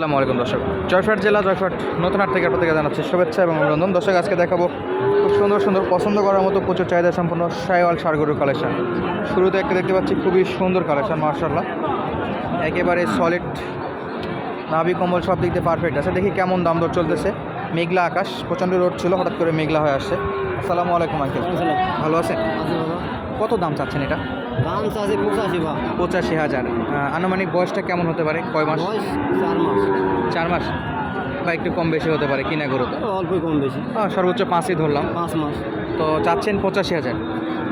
আসসালামু আলাইকুম দর্শক। জয়ফাট জেলা জয়ফাট নতুন হাট থেকে আপনাদেরকে জানাচ্ছি শুভেচ্ছা এবং অভিনন্দন। দর্শক আজকে দেখাবো খুব সুন্দর সুন্দর পছন্দ করার মতো প্রচুর চাহিদা সম্পন্ন সাইওয়াল সারগরুর কালেকশন শুরুতে একটা দেখতে পাচ্ছি খুবই সুন্দর কালেকশন মার্শাল্লাহ একেবারে সলিড নাভি কম্বল সব দিক দিয়ে পারফেক্ট আছে। দেখি কেমন দাম দর চলতেছে। মেঘলা আকাশ প্রচণ্ড রোড ছিল হঠাৎ করে মেঘলা হয়ে আসছে। আসসালামু আলাইকুম আঙ্কেল। ভালো আছেন? কত দাম চাচ্ছেন এটা? দাম আছে পঁচাশি বা পঁচাশি হাজার। আনুমানিক বয়সটা কেমন হতে পারে? কয় মাস? বয়স চার মাস। চার মাস? বা একটু কম বেশি হতে পারে কিনা গরুতে? অল্পই কম বেশি। সর্বোচ্চ পাঁচই ধরলাম। পাঁচ মাস। তো চাচ্ছেন পঁচাশি হাজার।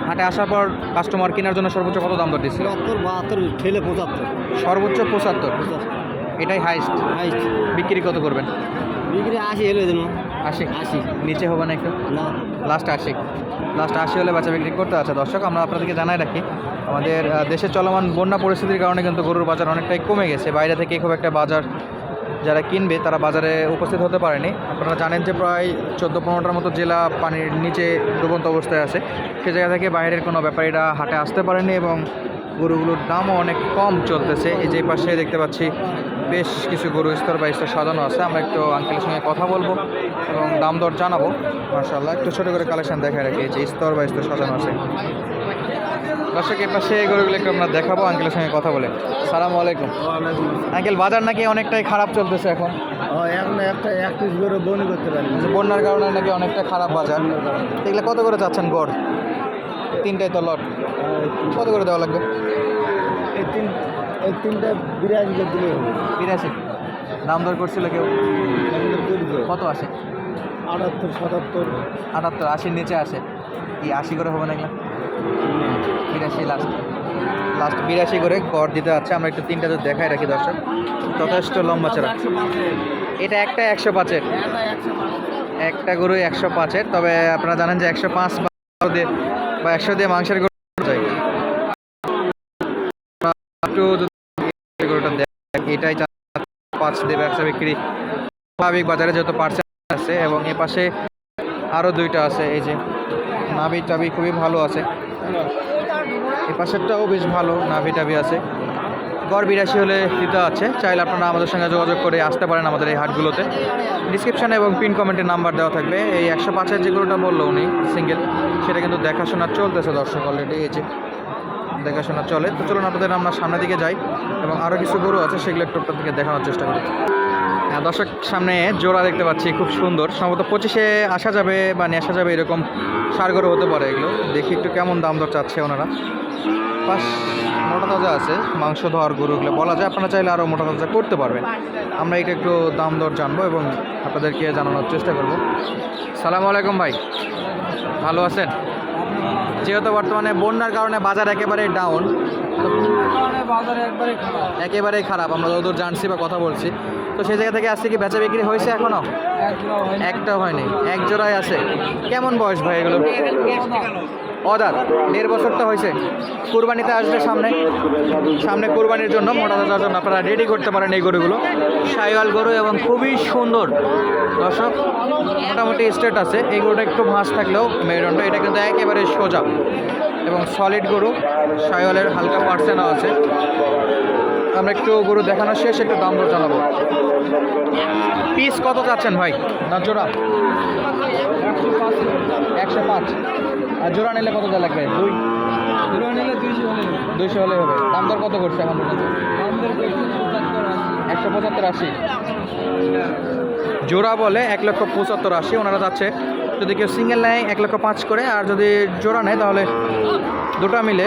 হাটে আসার পর কাস্টমার কেনার জন্য সর্বোচ্চ কত দাম দর দিচ্ছিল চুয়াত্তর বাহাত্তর ঠেলে পঁচাত্তর। সর্বোচ্চ পঁচাত্তর। এটাই হাইস্ট হাইস্ট বিক্রি কত করবেন? বিক্রি আশি এলো আশি? আশি। নিচে হবে না একটু? না। লাস্ট আশি। লাস্ট আশি হলে বাচ্চা বিক্রি করতে আছে। দর্শক, আমরা আপনাদেরকে জানাই রাখি, আমাদের দেশের চলমান বন্যা পরিস্থিতির কারণে কিন্তু গরুর বাজার অনেকটাই কমে গেছে। বাইরে থেকে খুব একটা বাজার যারা কিনবে, তারা বাজারে উপস্থিত হতে পারেনি। আপনারা জানেন যে প্রায় চোদ্দ পনেরোটার মতো জেলা পানির নিচে ডুবন্ত অবস্থায় আছে। সে জায়গা থেকে বাইরের কোনো ব্যাপারীরা হাটে আসতে পারেনি এবং গরুগুলোর দামও অনেক কম চলতেছে। এই যে পাশে দেখতে পাচ্ছি বেশ কিছু গরু স্তর বা স্তর সাজানো আছে। আমরা একটু আঙ্কেলের সঙ্গে কথা বলব এবং দাম দর জানাব। মার্শাল্লাহ একটু ছোটো করে কালেকশন দেখায় রাখি যে স্তর বা স্তর সাজানো আছে। দর্শক এর পাশে গরুগুলো একটু আমরা দেখাবো আঙ্কেলের সঙ্গে কথা বলে। সালাম আলাইকুম। আঙ্কেল বাজার নাকি অনেকটাই খারাপ চলতেছে এখন? এখন একটা এক পিস করে বনি করতে পারি বন্যার কারণে নাকি অনেকটা খারাপ বাজার। এগুলো কত করে যাচ্ছেন গড়? তিনটাই তো লট। কত করে দেওয়া লাগবে? এই তিন এই তিনটা বিরিয়ানি করে হবে। বিরাশি। দাম দর করছিল কেউ? কত আসে? আটাত্তর সাতাত্তর। আটাত্তর আশির নিচে আসে। কি আশি করে হবে না এগুলো বিরাশি লাস্ট লাস্ট বিরাশি করে গড় দিতে যাচ্ছে। আমরা একটু তিনটা যদি দেখাই রাখি দর্শক। যথেষ্ট লম্বা চড়া এটা একটা একশো পাঁচের। একটা গরু একশো পাঁচের। তবে আপনারা জানেন যে একশো পাঁচ বা একশো দিয়ে মাংসের গরু চাই একটু যদি গরুটা দেখ এটাই পাঁচ দিয়ে ব্যবসা বিক্রি। স্বাভাবিক বাজারে যত পার্সেন্ট আছে এবং এ পাশে আরও দুইটা আছে, এই যে নাভি টাবি খুবই ভালো আছে। এ পাশেরটাও বেশ ভালো নাভি টাবি আছে। গড় বিরাশি হলে দিতে আছে, চাইলে আপনারা আমাদের সঙ্গে যোগাযোগ করে আসতে পারেন আমাদের এই হাটগুলোতে। ডিসক্রিপশানে এবং পিন কমেন্টের নাম্বার দেওয়া থাকবে। এই একশো পাঁচের যে গরুটা বলল উনি সিঙ্গেল সেটা কিন্তু দেখাশোনা চলতেছে দর্শক অলরেডি এই যে দেখাশোনা চলে। তো চলুন আপনাদের আমরা সামনের দিকে যাই এবং আরও কিছু গরু আছে, সেগুলো একটু আপনাদেরকে দেখানোর চেষ্টা করি। হ্যাঁ দর্শক, সামনে জোড়া দেখতে পাচ্ছি, খুব সুন্দর। সম্ভবত পঁচিশে আসা যাবে বা নিয়ে আসা যাবে এরকম সার গরু হতে পারে এগুলো। দেখি একটু কেমন দাম দর চাচ্ছে ওনারা। পাশ মোটা তাজা আছে, মাংস, ধোয়ার গরুগুলো বলা যায়। আপনারা চাইলে আরও মোটা তাজা করতে পারবেন। আমরা এটা একটু দাম দর জানব এবং আপনাদেরকে জানানোর চেষ্টা করব। সালাম আলাইকুম ভাই। ভালো আছেন? যেহেতু বর্তমানে বন্যার কারণে বাজার একেবারে ডাউন একেবারে খারাপ। একেবারেই খারাপ আমরা যতদূর জানছি বা কথা বলছি। তো সেই জায়গা থেকে আজকে কি বেচা বিক্রি হয়েছে এখনও? একটাও হয়নি এক জোড়ায় আছে। কেমন বয়স ভাই এগুলো? অদার দেড় বছরটা হয়েছে। কুরবানিতে আসবে সামনে। সামনে কুরবানির জন্য মোটা দেওয়ার জন্য আপনারা রেডি করতে পারেন এই গরুগুলো। সাইওয়াল গরু এবং খুবই সুন্দর। দর্শক, মোটামুটি স্টেট আছে। এই গরুটা একটু ভাঁজ থাকলেও মেরুদণ্ড। এটা কিন্তু একেবারে সোজা এবং সলিড গরু। সাইওয়ালের হালকা পার্সেনও আছে। আমরা একটু গরু দেখানো শেষ একটু দাম দর জানাব। পিস কত চাচ্ছেন ভাই? না জোড়া? একশো পাঁচ। আর জোড়া নিলে কত যা লাগবে? দুই। জোড়া নিলে দুইশো হলে দুইশো হলে হবে। দাম দর কত করছে এখন একশো পঁচাত্তর আশি। জোড়া বলে এক লক্ষ পঁচাত্তর আশি ওনারা যাচ্ছে। যদি কেউ সিঙ্গেল নেয় এক লক্ষ পাঁচ করে আর যদি জোড়া নেয় তাহলে দুটা মিলে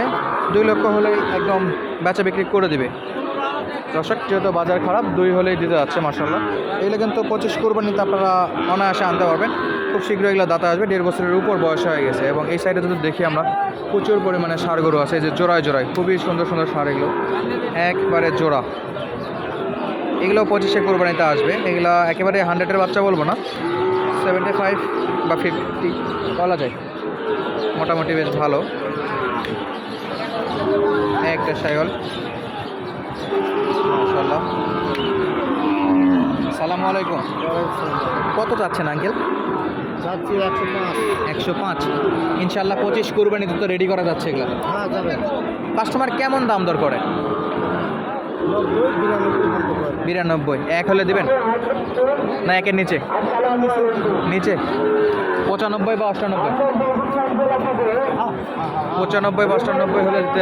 দুই লক্ষ হলে একদম বেচা বিক্রি করে দিবে। দর্শক, যেহেতু বাজার খারাপ, দুই হলেই দিতে যাচ্ছে মার্শাল্লাহ এগুলো কিন্তু পঁচিশ কোরবানিতে আপনারা অনায়াসে আনতে পারবেন। খুব শীঘ্রই এগুলো দাতা আসবে, দেড় বছরের উপর বয়স হয়ে গেছে। এবং এই সাইডে যদি দেখি আমরা, প্রচুর পরিমাণে সার গরু আছে যে জোড়ায় জোড়ায়, খুবই সুন্দর সুন্দর সার এগুলো। একবারে জোড়া। এগুলো পঁচিশে কোরবানিতে আসবে। এগুলো একেবারে হান্ড্রেডের বাচ্চা বলব না। সেভেন্টি ফাইভ বা ফিফটি বলা যায়। মোটামুটি বেশ ভালো। একটা সাইকেল মাশাল্লাহ সালামু আলাইকুম। কত চাচ্ছেন আঙ্কেল? একশো পাঁচ। ইনশাল্লাহ পঁচিশ কুরবানিতে তো রেডি করা যাচ্ছে এগুলো। হ্যাঁ কাস্টমার কেমন দাম দর করে? বিরানব্বই এক হলে দিবেন? না একের নিচে? নিচে? পঁচানব্বই বা অষ্টানব্বই? পঁচানব্বই বা অষ্টানব্বই হলে দিতে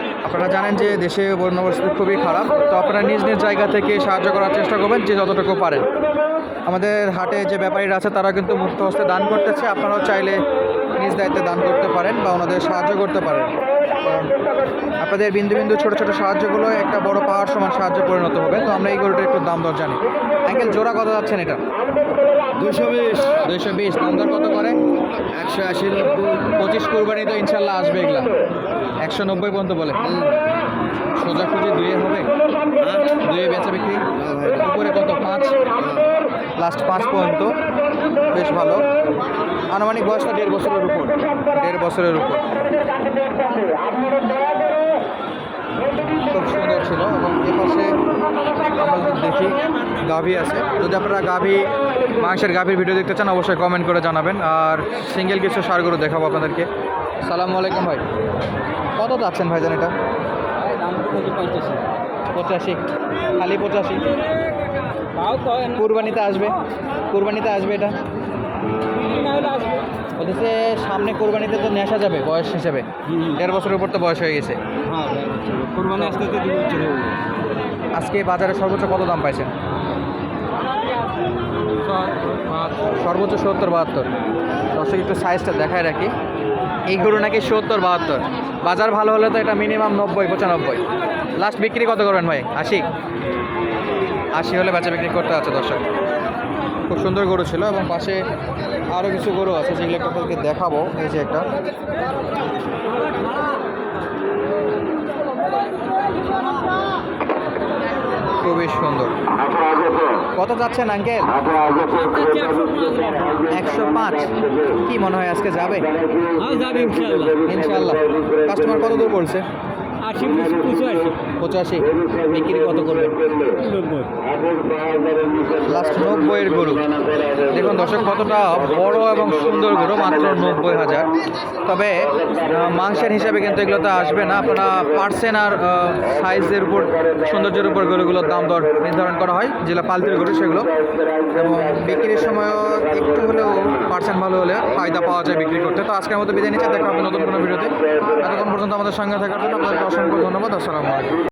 আপনারা জানেন যে দেশে বন্যা পরিস্থিতি খুবই খারাপ তো আপনারা নিজ নিজ জায়গা থেকে সাহায্য করার চেষ্টা করবেন যে যতটুকু পারেন। আমাদের হাটে যে ব্যাপারীরা আছে তারা কিন্তু মুক্ত হস্তে দান করতেছে। আপনারাও চাইলে নিজ দায়িত্বে দান করতে পারেন বা ওনাদের সাহায্য করতে পারেন। আপনাদের বিন্দু বিন্দু ছোটো ছোটো সাহায্যগুলো একটা বড় পাহাড় সমান সাহায্য পরিণত হবে। তো আমরা এই গরুটার একটু দাম দর জানি। অ্যাঙ্কেল জোড়া কত যাচ্ছেন এটা? দুশো বিশ। দুশো বিশ। দাম দর কত করে? একশো আশি পঁচিশ কোরবানি তো ইনশাল্লাহ আসবে এগুলা। একশো নব্বই পর্যন্ত বলে। সোজা সোজাসুজি দুয়ে হবে। দুয়ে বেচা বিক্রি? উপরে কত? পাঁচ? লাস্ট পাঁচ পর্যন্ত। বেশ ভালো। আনুমানিক বয়সটা দেড় বছরের উপর। দেড় বছরের উপর। খুব সুন্দর ছিল। এবং এ পাশে আমরা যদি দেখি, গাভী আছে। যদি আপনারা গাভী, মাংসের গাভীর ভিডিও দেখতে চান, অবশ্যই কমেন্ট করে জানাবেন। আর সিঙ্গেল কিছু সারগুলো দেখাবো আপনাদেরকে। সালামু আলাইকুম ভাই। কত যাচ্ছেন ভাইজান এটা? পঁচাশি। খালি পঁচাশি। কুরবানিতে আসবে। কুরবানিতে আসবে এটা। বলতেছে সামনে কুরবানিতে তো নেশা যাবে বয়স হিসেবে। দেড় বছরের উপর তো বয়স হয়ে গেছে। কোরবানি আসতে। আজকে বাজারে সর্বোচ্চ কত দাম পাইছেন? সর্বোচ্চ সত্তর বাহাত্তর। দর্শক একটু সাইজটা দেখায় রাখি। এই গরু নাকি সত্তর, বাহাত্তর। বাজার ভালো হলে তো এটা মিনিমাম নব্বই, পঁচানব্বই। লাস্ট বিক্রি কত করবেন ভাই? আশি? আশি হলে বেচা বিক্রি করতে আছে দর্শক। খুব সুন্দর গরু ছিল এবং পাশে আরও কিছু গরু আছে যেগুলো একটু আপনাদেরকে দেখাবো। এই যে একটা। খুবই সুন্দর। কত যাচ্ছেন আঙ্কেল? একশো পাঁচ। কি মনে হয় আজকে যাবে? ইনশাল্লাহ ইনশাল্লাহ কাস্টমার কত দূর বলছে? আশি পঁচাশি। পঁচাশি। বিক্রি কত করবেন? লাস্ট নব্বইয়ের গরু। দেখুন দর্শক কতটা বড় এবং সুন্দর গরু মাত্র নব্বই হাজার। তবে মাংসের হিসাবে কিন্তু এগুলোতে আসবে না। আপনারা পার্সেন্ট আর সাইজের উপর সৌন্দর্যের উপর গরুগুলোর দাম দর নির্ধারণ করা হয়। যেগুলো পালতির গরু সেগুলো। এবং বিক্রির সময়ও একটু হলেও পার্সেন্ট ভালো হলে ফায়দা পাওয়া যায় বিক্রি করতে। তো আজকের মতো বিদায় নিচ্ছে। দেখা হবে নতুন কোনো ভিডিওতে। এতক্ষণ পর্যন্ত আমাদের সঙ্গে থাকার জন্য আপনাদেরকে অসংখ্য ধন্যবাদ আসসালামু